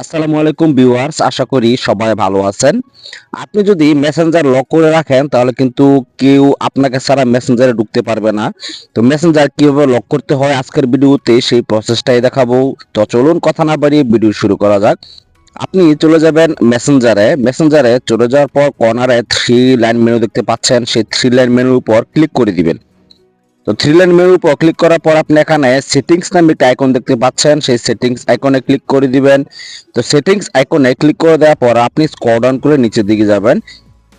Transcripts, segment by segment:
আসসালামু আলাইকুম ভিউয়ার্স, আশা করি সবাই ভালো আছেন। আপনি যদি মেসেঞ্জার লক করে রাখেন, তাহলে কিন্তু কেউ আপনাকে ছাড়া মেসেঞ্জারে ঢুকতে পারবে না। তো মেসেঞ্জার কীভাবে লক করতে হয় আজকের ভিডিওতে, সেই প্রসেসটাই দেখাবো। তো চলুন কথা না বাড়িয়ে ভিডিও শুরু করা যাক। আপনি চলে যাবেন মেসেঞ্জারে মেসেঞ্জারে চলে যাওয়ার পর কর্নারে থ্রি লাইন মেনু দেখতে পাচ্ছেন। সেই থ্রি লাইন মেনুর উপর ক্লিক করে দিবেন। তো থ্রি লাইন মেনুর উপর ক্লিক করার পর আপনি এখানে সেটিংস নামে একটা আইকন দেখতে পাচ্ছেন। সেই সেটিংস আইকনে ক্লিক করে দিবেন। তো সেটিংস আইকনে ক্লিক করে দেওয়ার পর আপনি স্ক্রল ডাউন করে নিচের দিকে যাবেন।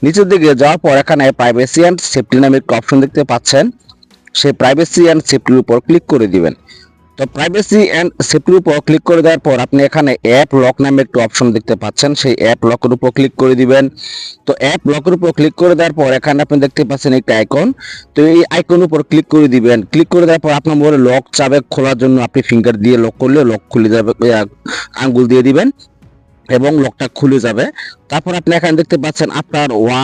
নিচের দিকে যাওয়ার পর এখানে প্রাইভেসি অ্যান্ড সেফটি নামে একটা অপশন দেখতে পাচ্ছেন। সেই প্রাইভেসি অ্যান্ড সেফটির উপর ক্লিক করে দিবেন। তো প্রাইভেসি অ্যান্ড সেফটির উপর ক্লিক করে দেওয়ার পর আপনি এখানে অ্যাপ লক নামে একটি অপশন দেখতে পাচ্ছেন। সেই অ্যাপ লকের উপর ক্লিক করে দিবেন। তো অ্যাপ লকের উপর ক্লিক করে দেওয়ার পর এখানে আপনি দেখতে পাচ্ছেন একটা আইকন তো এই আইকন উপর ক্লিক করে দিবেন। ক্লিক করে দেওয়ার পর আপনার মোবাইলে লক চাবে, খোলার জন্য আপনি ফিঙ্গার দিয়ে লক করলে লক খুলে যাবে আঙ্গুল দিয়ে দিবেন। এবং লকটা খুলে যাবে। তারপর আপনি এখানে দেখতে পাচ্ছেন আপনার ওয়া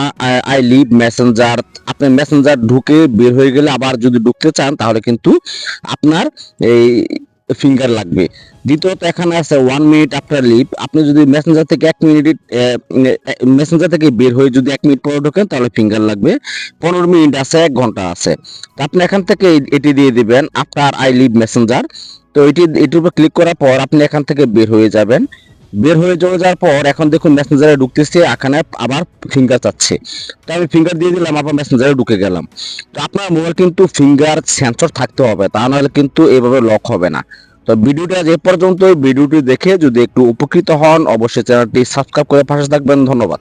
আই লিভ মেসেঞ্জার। আপনি মেসেঞ্জার ঢুকে বের হয়ে গেলে আবার যদি ঢুকতে চান, তাহলে কিন্তু আপনার এই ফিঙ্গার লাগবে। দ্বিতীয়ত এখানে আছে ওয়ান মিনিট আফটার লিভ আপনি যদি মেসেঞ্জার থেকে এক মিনিট মেসেঞ্জার থেকে বের হয়ে যদি এক মিনিট পরে ঢোকেন, তাহলে ফিঙ্গার লাগবে। পনেরো মিনিট আছে, এক ঘণ্টা আছে। তো আপনি এখান থেকে এটি দিয়ে দিবেন আফটার আই লিভ মেসেঞ্জার তো এটি, এটির উপর ক্লিক করার পর আপনি এখান থেকে বের হয়ে যাবেন। বের হয়ে চলে যাওয়ার পর এখন দেখুন মেসেঞ্জারে ঢুকতেছে, এখানে আবার ফিঙ্গার চাচ্ছে। তো আমি ফিঙ্গার দিয়ে দিলাম, আবার মেসেঞ্জারে ঢুকে গেলাম। তো আপনার মোবাইল কিন্তু ফিঙ্গার সেন্সর থাকতে হবে, তা নাহলে কিন্তু এভাবে লক হবে না। তো ভিডিওটা যে পর্যন্ত ভিডিওটি দেখে যদি একটু উপকৃত হন, অবশ্যই চ্যানেলটি সাবস্ক্রাইব করে পাশে থাকবেন। ধন্যবাদ।